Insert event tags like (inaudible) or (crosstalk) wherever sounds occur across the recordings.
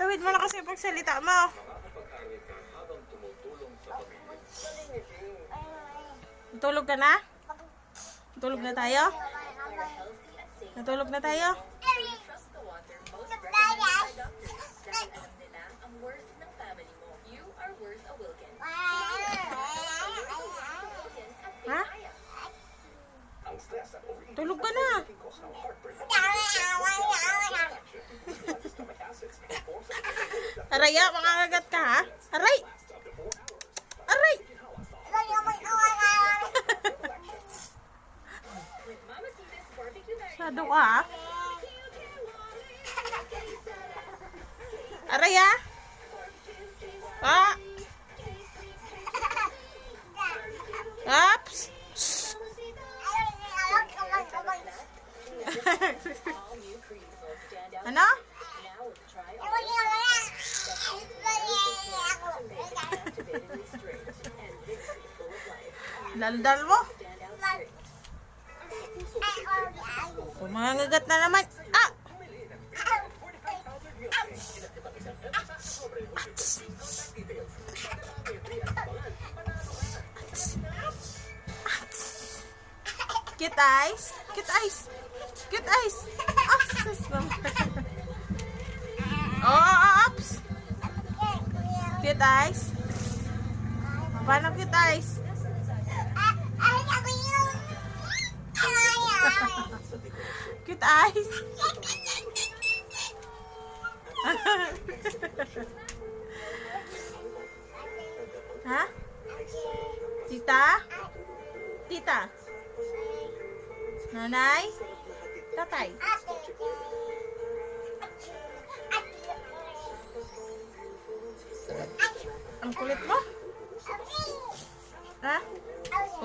Tawid mo na kasi pagsalita mo. Tulog ka na? Tulog na tayo? Natulog na tayo? Ha? Tulog ka na. Araya, makakagat ka ha? Aray! Aray! Sado ka ha? Araya! Ah! Daldal mo? Umangagat na naman. Ah! Cute eyes. Cute eyes. Cute eyes. Ah, sus naman. Oh, oh, ups. Cute eyes. Paano cute eyes? Cute eyes. (laughs) ha? Tita? Tita? Nanay? Tatay? Ang kulit mo? Ha?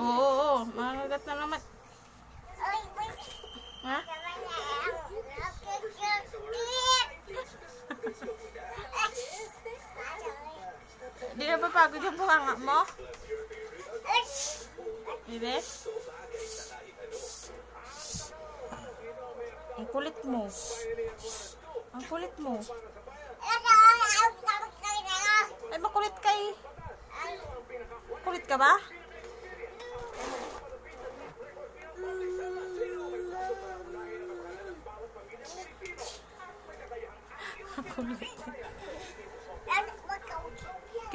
Oo, oo, oo. Makagat na naman. Ha? Di na ba pagod yung bunganga mo? Bebe? Ang kulit mo. Ang kulit mo. Ay, makulit kay. Kulit ka ba? (laughs) Kulit.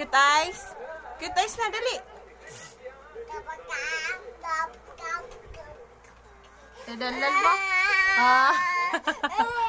Cute eyes. Cute eyes na, dali. Dadalal mo. Ah. (laughs)